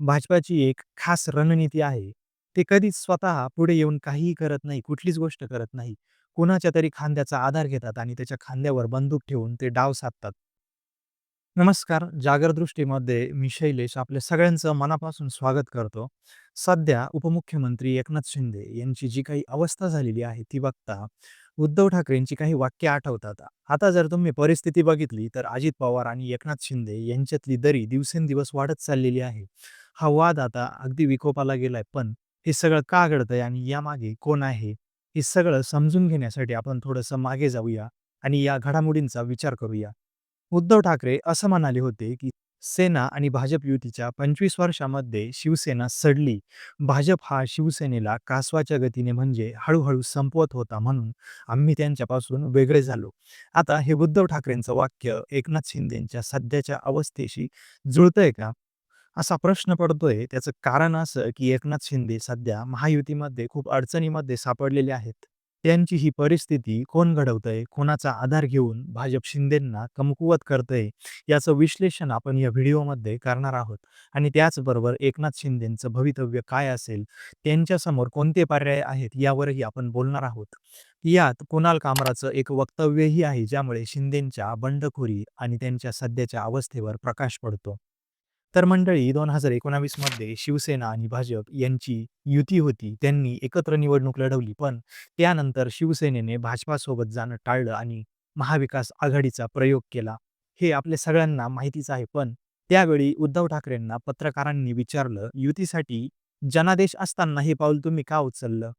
भाजपाची एक खास रणनीती आहे. ते कधीच स्वतः पुढे येऊन काहीही करत नाही, कुठलीच गोष्ट करत नाही. कोणाच्या तरी खांद्याचा आधार घेतात आणि त्याच्या खांद्यावर बंदूक ठेवून ते डाव साधतात. नमस्कार, जागरदृष्टीमध्ये मी शैलेश आपल्या सगळ्यांचं मनापासून स्वागत करतो. सध्या उपमुख्यमंत्री एकनाथ शिंदे यांची जी काही अवस्था झालेली आहे ती बघता उद्धव ठाकरेंची काही वाक्य आठवतात. आता जर तुम्ही परिस्थिती बघितली तर अजित पवार आणि एकनाथ शिंदे यांच्यातली दरी दिवसेंदिवस वाढत चाललेली आहे. हा वाद आता अगदी विकोपाला गेलाय. पण हे सगळं का घडतंय आणि यामागे कोण आहे? हे सगळं समजून घेण्यासाठी आपण थोडंसं मागे जाऊया आणि या घडामोडींचा विचार करूया. उद्धव ठाकरे असं म्हणाले होते, की सेना आणि भाजप युतीच्या 25 वर्षामध्ये शिवसेना सडली. भाजप हा शिवसेनेला कासवाच्या गतीने म्हणजे हळूहळू संपवत होता म्हणून आम्ही त्यांच्यापासून वेगळे झालो. आता हे उद्धव ठाकरेंचं वाक्य एकनाथ शिंदेंच्या सध्याच्या अवस्थेशी जुळतंय का? असा प्रश्न पडतोय. त्याचं कारण असं, की एकनाथ शिंदे सध्या महायुतीमध्ये खूप अडचणीमध्ये सापडलेले आहेत. त्यांची ही परिस्थिती कोण घडवतंय? कोणाचा आधार घेऊन भाजप शिंदेंना कमकुवत करतंय? याचं विश्लेषण आपण या व्हिडिओमध्ये करणार आहोत आणि त्याचबरोबर एकनाथ शिंदेंचं भवितव्य काय असेल? त्यांच्यासमोर कोणते पर्याय आहेत? यावरही आपण बोलणार आहोत. यात कुणाल कामराचं एक वक्तव्यही आहे, ज्यामुळे शिंदेंच्या बंडखोरी आणि त्यांच्या सध्याच्या अवस्थेवर प्रकाश पडतो. तर मंडळी 2019 मध्ये शिवसेना आणि भाजप यांची युती होती. त्यांनी एकत्र निवडणूक लढवली. पण त्यानंतर शिवसेनेने भाजपासोबत जाणं टाळलं आणि महाविकास आघाडीचा प्रयोग केला. हे आपल्या सगळ्यांना माहितीच आहे. पण त्यावेळी उद्धव ठाकरेंना पत्रकारांनी विचारलं, "युतीसाठी जनादेश असताना हे पाऊल तुम्ही का उचललं?"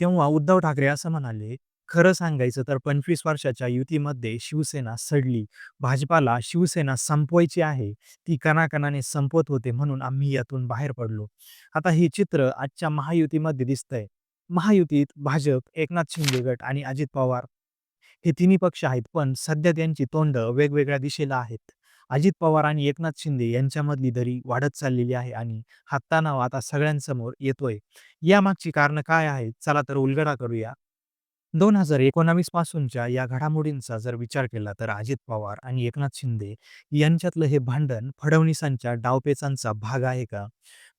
तेव्हा उद्धव ठाकरे असं म्हणाले, "खरं सांगायचं तर 25 वर्षाच्या युतीमध्ये शिवसेना सडली. भाजपाला शिवसेना संपवायची आहे. ती कणाकणाने संपवत होते म्हणून आम्ही यातून बाहेर पडलो." आता हे चित्र आजच्या महायुतीमध्ये दिसतंय. महायुतीत भाजप, एकनाथ शिंदे गट आणि अजित पवार हे तिन्ही पक्ष आहेत. पण सध्या त्यांची तोंड वेगवेगळ्या दिशेला आहेत. अजित पवार आणि एकनाथ शिंदे यांच्यामधली दरी वाढत चाललेली आहे आणि हा तणाव आता सगळ्यांसमोर येतोय. यामागची कारणं काय आहेत? चला तर उलगडा करूया. 2019 पासूनच्या या घडामोडींचा जर विचार केला तर अजित पवार आणि एकनाथ शिंदे यांच्यातलं हे भांडण फडणवीसांच्या डावपेचांचा भाग आहे का?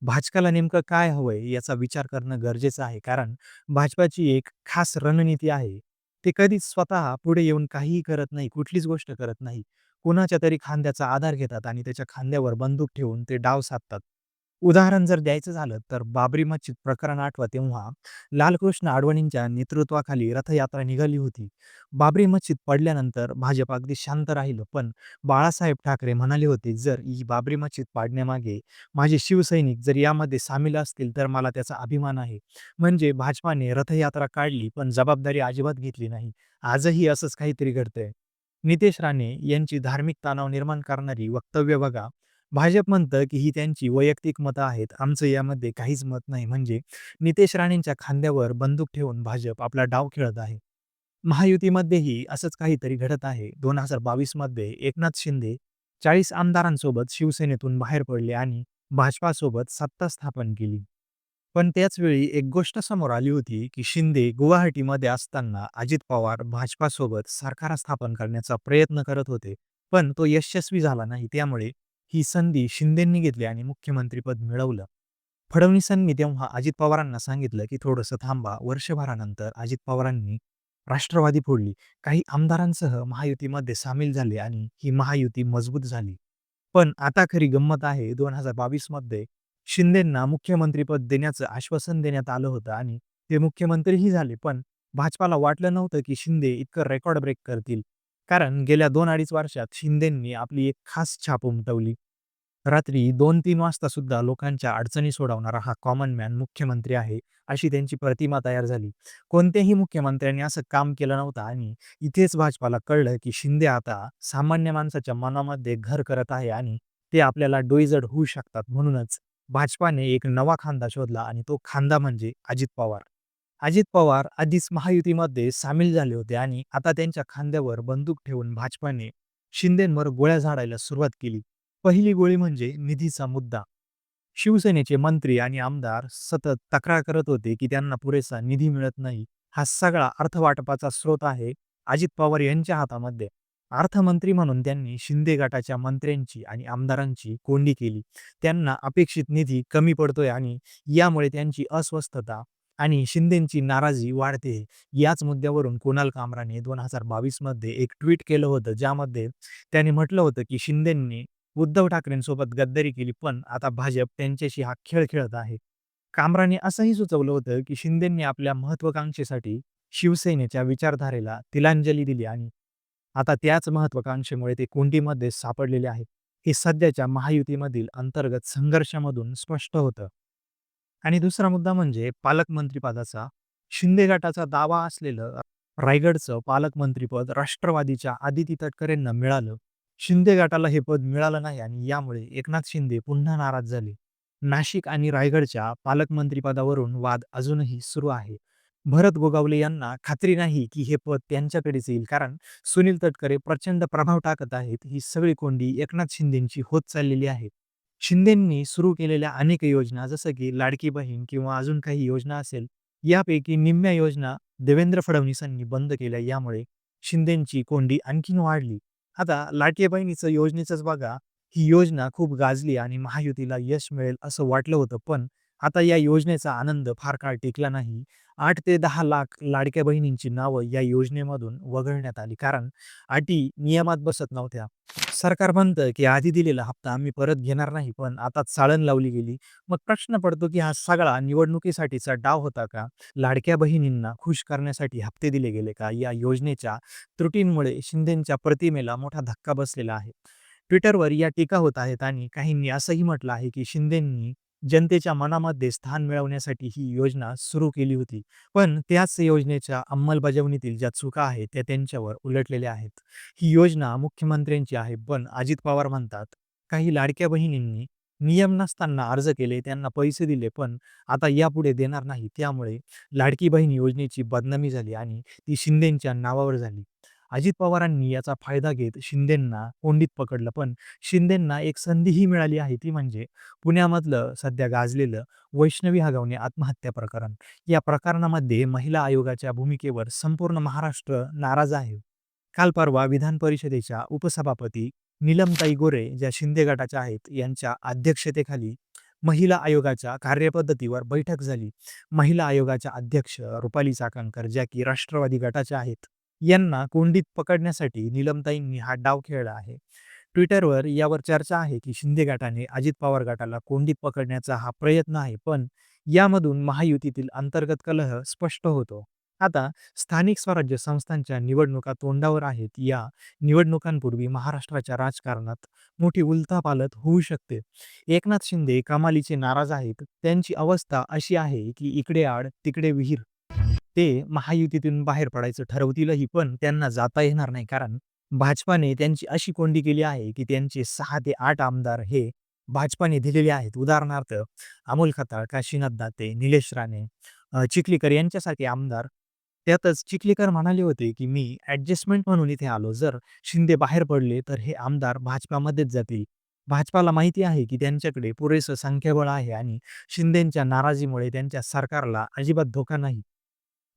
भाजपाला नेमकं काय हवंय याचा विचार करणं गरजेचं आहे. कारण भाजपाची एक खास रणनीती आहे. ते कधीच स्वतः पुढे येऊन काहीही करत नाही, कुठलीच गोष्ट करत नाही. कोणाच्या तरी खांद्याचा आधार घेतात आणि त्याच्या खांद्यावर बंदूक ठेवून ते डाव साधतात. उदाहरण जर द्यायचं झालं तर बाबरी मस्जिद प्रकरण आठवा तेव्हा लालकृष्ण आडवणींच्या नेतृत्वाखाली रथयात्रा निघाली होती. बाबरी मस्जिद पडल्यानंतर भाजप अगदी शांत राहिलं. पण बाळासाहेब ठाकरे म्हणाले होते, "जर ही बाबरी मस्जिद पाडण्यामागे माझे शिवसैनिक जर यामध्ये सामील असतील तर मला त्याचा अभिमान आहे." म्हणजे भाजपाने रथयात्रा काढली पण जबाबदारी अजिबात घेतली नाही. आजही असंच काहीतरी घडतंय. नितेश राणे यांची धार्मिक तणाव निर्माण करणारी वक्तव्य बघा. भाजप म्हणतं, की ही त्यांची वैयक्तिक मतं आहेत. आमचं यामध्ये काहीच मत नाही. म्हणजे नितेश राणेंच्या खांद्यावर बंदूक ठेवून भाजप आपला डाव खेळत आहे. महायुतीमध्येही असंच काहीतरी घडत आहे. दोन हजार बावीसमध्ये एकनाथ शिंदे 40 आमदारांसोबत शिवसेनेतून बाहेर पडले आणि भाजपासोबत सत्ता स्थापन केली. पण त्याचवेळी एक गोष्ट समोर आली होती, की शिंदे गुवाहाटीमध्ये असताना अजित पवार भाजपासोबत सरकार स्थापन करण्याचा प्रयत्न करत होते. पण तो यशस्वी झाला नाही. त्यामुळे ही संधी शिंदेंनी घेतली आणि मुख्यमंत्रीपद मिळवलं. फडणवीसांनी तेव्हा अजित पवारांना सांगितलं, की थोडंसं थांबा. वर्षभरानंतर अजित पवारांनी राष्ट्रवादी फोडली. काही आमदारांसह महायुतीमध्ये सामील झाले आणि ही महायुती मजबूत झाली. पण आता खरी गंमत आहे 2022 मध्ये शिंदेंना मुख्यमंत्रीपद देण्याचं आश्वासन देण्यात आलं होतं आणि ते मुख्यमंत्रीही झाले. पण भाजपाला वाटलं नव्हतं, की शिंदे इतकं रेकॉर्ड ब्रेक करतील. कारण गेल्या 2-2.5 वर्षात शिंदेंनी आपली एक खास छाप उमटवली. रात्री 2-3 वाजता सुद्धा लोकांच्या अडचणी सोडवणारा हा कॉमन मॅन मुख्यमंत्री आहे, अशी त्यांची प्रतिमा तयार झाली. कोणत्याही मुख्यमंत्र्यांनी असं काम केलं नव्हतं आणि इथेच भाजपाला कळलं, की शिंदे आता सामान्य माणसाच्या मनामध्ये घर करत आहे आणि ते आपल्याला डोईजड होऊ शकतात. म्हणूनच भाजपाने एक नवा खांदा शोधला आणि तो खांदा म्हणजे अजित पवार. अजित पवार आधीच महायुतीमध्ये सामील झाले होते आणि आता त्यांच्या खांद्यावर बंदूक ठेवून भाजपाने शिंदेंवर गोळ्या झाडायला सुरुवात केली. पहिली गोळी म्हणजे निधीचा मुद्दा. शिवसेनेचे मंत्री आणि आमदार सतत तक्रार करत होते, की त्यांना पुरेसा निधी मिळत नाही. हा सगळा अर्थवाटपाचा स्रोत आहे अजित पवार यांच्या हातामध्ये. अर्थमंत्री म्हणून त्यांनी शिंदे गटाच्या मंत्र्यांची आणि आमदारांची कोंडी केली. त्यांना अपेक्षित निधी कमी पडतोय आणि यामुळे त्यांची अस्वस्थता आणि शिंदेंची नाराजी वाढते. याच मुद्द्यावरून कुणाल कामराने 2022 मध्ये एक ट्विट केलं होतं, ज्यामध्ये त्याने म्हटलं होतं, की शिंदेंनी उद्धव ठाकरेंसोबत गद्दारी केली, पण आता भाजप त्यांच्याशी हा खेळ खेळत आहे. कामराने असंही सुचवलं होतं, की शिंदेंनी आपल्या महत्त्वाकांक्षेसाठी शिवसेनेच्या विचारधारेला तिलांजली दिली आणि आता त्याच महत्त्वाकांक्षेमुळे ते कोंडीमध्ये सापडलेले आहे हे सध्याच्या महायुतीमधील अंतर्गत संघर्षामधून स्पष्ट होतं. आणि दुसरा मुद्दा म्हणजे पालकमंत्रीपदाचा. शिंदे गटाचा दावा असलेलं रायगडचं पालकमंत्रीपद राष्ट्रवादीच्या आदिती तटकरेंना मिळालं. शिंदे गटाला हे पद मिळालं नाही आणि यामुळे एकनाथ शिंदे पुन्हा नाराज झाले. नाशिक आणि रायगडच्या पालकमंत्रीपदावरून वाद अजूनही सुरू आहे. भरत गोगावले यांना खात्री नाही, की हे पद त्यांच्याकडेच येईल, कारण सुनील तटकरे प्रचंड प्रभाव टाकत आहेत. ही सगळी कोंडी एकनाथ शिंदेंची होत चाललेली आहे. शिंदेंनी सुरू केलेल्या अनेक योजना, जसं की लाडकी बहीण किंवा अजून काही योजना असेल, यापैकी निम्म्या योजना देवेंद्र फडणवीसांनी बंद केल्या. यामुळे शिंदेंची कोंडी आणखीन वाढली. आता लाडकी बहिणीचं योजनेचंच बघा, ही योजना खूप गाजली आणि महायुतीला यश मिळेल असं वाटलं होतं, पण आता या योजनेचा आनंद फार काळ टिकला नाही. आठ ते दहा लाख लाडक्या बहिणींची नावं या योजनेमधून वगळण्यात आली, कारण अटी नियमात बसत नव्हत्या. सरकार म्हणतं, की आधी दिलेला हप्ता आम्ही परत घेणार नाही, पण आता चाळण लावली गेली. मग प्रश्न पडतो, की हा सगळा निवडणुकीसाठीचा डाव होता का? लाडक्या बहिणींना खुश करण्यासाठी हप्ते दिले गेले का? या योजनेच्या त्रुटींमुळे शिंदेंच्या प्रतिमेला मोठा धक्का बसलेला आहे. ट्विटरवर या टीका होत आहेत आणि काहींनी असंही म्हटलं आहे, की शिंदेंनी जनतेच्या मनामध्ये स्थान मिळवण्यासाठी ही योजना सुरू केली होती. पण त्याच योजनेच्या अंमलबजावणीतील ज्या चुका आहेत, त्या त्यांच्यावर उलटलेल्या आहेत. ही योजना मुख्यमंत्र्यांची आहे, पण अजित पवार म्हणतात, काही लाडक्या बहिणींनी नियम नसताना अर्ज केले, त्यांना पैसे दिले, पण आता यापुढे देणार नाही. त्यामुळे लाडकी बहीण योजनेची बदनामी झाली आणि ती शिंदेंच्या नावावर झाली. अजित पवारांनी याचा फायदा घेत शिंदेंना कोंडीत पकडलं, पण शिंदेंना एक संधीही मिळाली आहे, ती म्हणजे पुण्यामधलं सध्या गाजलेलं वैष्णवी हगवणे आत्महत्या प्रकरण. या प्रकरणामध्ये महिला आयोगाच्या भूमिकेवर संपूर्ण महाराष्ट्र नाराज आहे. काल परवा विधान परिषदेच्या उपसभापती नीलमताई गोरे, ज्या शिंदे गटाच्या आहेत, यांच्या अध्यक्षतेखाली महिला आयोगाच्या कार्यपद्धतीवर बैठक झाली. महिला आयोगाच्या अध्यक्ष रुपाली चाकणकर, ज्या की राष्ट्रवादी गटाच्या आहेत, यांना कोंडीत पकडण्यासाठी नीलमताईंनी हा डाव खेळला आहे. ट्विटरवर यावर चर्चा आहे, की शिंदे गटाने अजित पवार गटाला कोंडीत पकडण्याचा हा प्रयत्न आहे, पण यामधून महायुतीतील अंतर्गत कलह स्पष्ट होतो. आता स्थानिक स्वराज्य संस्थांच्या निवडणुका तोंडावर आहेत. या निवडणुकांपूर्वी महाराष्ट्राच्या राजकारणात मोठी उलथापालथ होऊ शकते. एकनाथ शिंदे कमालीचे नाराज आहेत. त्यांची अवस्था अशी आहे, की इकडे आड, तिकडे विहीर. ते महायुतीतून बाहेर पडायचं ठरवतीलही, पण त्यांना जाता येणार नाही, कारण भाजपाने त्यांची अशी कोंडी केली आहे, की त्यांचे सहा ते आठ आमदार हे भाजपाने दिलेले आहेत. उदाहरणार्थ अमोल खताळ, काशीनाथ दाते, निलेश राणे, चिखलीकर यांच्यासारखे आमदार. त्यातच चिखलीकर म्हणाले होते, की मी ॲडजस्टमेंट म्हणून इथे आलो. जर शिंदे बाहेर पडले, तर हे आमदार भाजपामध्येच जातील. भाजपाला माहिती आहे, की त्यांच्याकडे पुरेसं संख्याबळ आहे आणि शिंदेंच्या नाराजीमुळे त्यांच्या सरकारला अजिबात धोका नाही.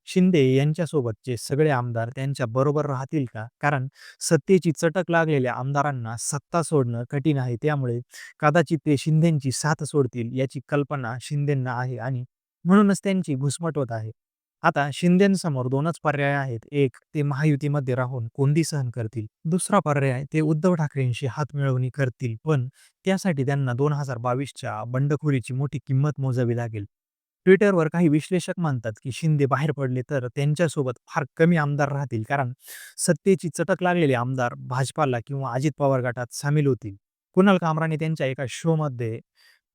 शिंदे यांच्यासोबतचे सगळे आमदार त्यांच्या बरोबर राहतील का? कारण सत्तेची चटक लागलेल्या आमदारांना सत्ता सोडणं कठीण आहे. त्यामुळे कदाचित ते शिंदेंची साथ सोडतील, याची कल्पना शिंदेंना आहे आणि म्हणूनच त्यांची घुसमट होत आहे. आता शिंदेंसमोर दोनच पर्याय आहेत. एक, ते महायुतीमध्ये राहून कोंडी सहन करतील. दुसरा पर्याय, ते उद्धव ठाकरेंशी हातमिळवणी करतील, पण त्यासाठी त्यांना 2022च्या बंडखोरीची मोठी किंमत मोजावी लागेल. ट्विटरवर काही विश्लेषक मानतात की शिंदे बाहेर पडले, तर त्यांच्यासोबत फार कमी आमदार राहतील, कारण सत्तेची चटक लागलेले आमदार भाजपाला किंवा अजित पवार गटात सामील होतील. कुणाल कामराने त्यांच्या एका शोमध्ये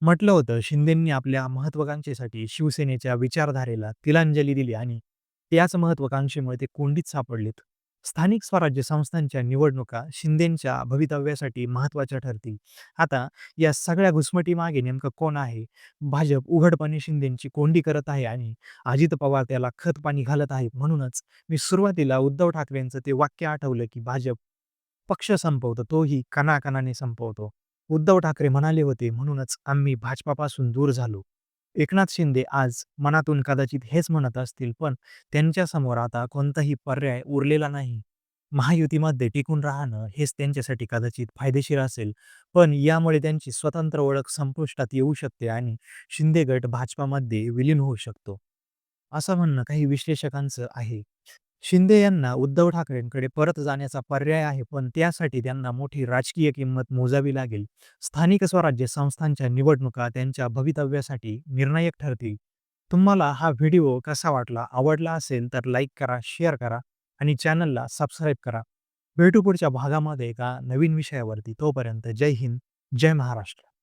म्हटलं होतं, शिंदेंनी आपल्या महत्वाकांक्षेसाठी शिवसेनेच्या विचारधारेला तिलांजली दिली आणि त्याच महत्वाकांक्षेमुळे ते कोंडीत सापडलेत. स्थानिक स्वराज्य संस्थांच्या निवडणुका शिंदेंच्या भवितव्यासाठी महत्त्वाच्या ठरतील. आता या सगळ्या घुसमटीमागे नेमकं कोण आहे? भाजप उघडपणे शिंदेंची कोंडी करत आहे आणि अजित पवार त्याला खतपाणी घालत आहे म्हणूनच मी सुरुवातीला उद्धव ठाकरेंचं ते वाक्य आठवलं, की भाजप पक्ष संपवतो, तोही कणाकणाने संपवतो. उद्धव ठाकरे म्हणाले होते, म्हणूनच आम्ही भाजपापासून दूर झालो. एकनाथ शिंदे आज मनातून कदाचित हेच म्हणत असतील, पण त्यांच्यासमोर आता कोणताही पर्याय उरलेला नाही. महायुतीमध्ये टिकून राहणं हेच त्यांच्यासाठी कदाचित फायदेशीर असेल. पण यामुळे त्यांची स्वतंत्र ओळख संपुष्टात येऊ शकते आणि शिंदे गट भाजपामध्ये विलीन होऊ शकतो. असं म्हणणं काही विश्लेषकांचं आहे. शिंदे यांना उद्धव ठाकरेंकडे परत जाण्याचा पर्याय आहे, पण त्यासाठी त्यांना मोठी राजकीय किंमत मोजावी लागेल. स्थानिक स्वराज्य संस्थांच्या निवडणुका त्यांच्या भवितव्यासाठी निर्णायक ठरतील. तुम्हाला हा व्हिडिओ कसा वाटला? आवडला असेल तर लाईक करा, शेअर करा आणि चॅनलला सबस्क्राईब करा. भेटू पुढच्या भागामध्ये एका नवीन विषयावरती. तोपर्यंत जय हिंद, जय महाराष्ट्र.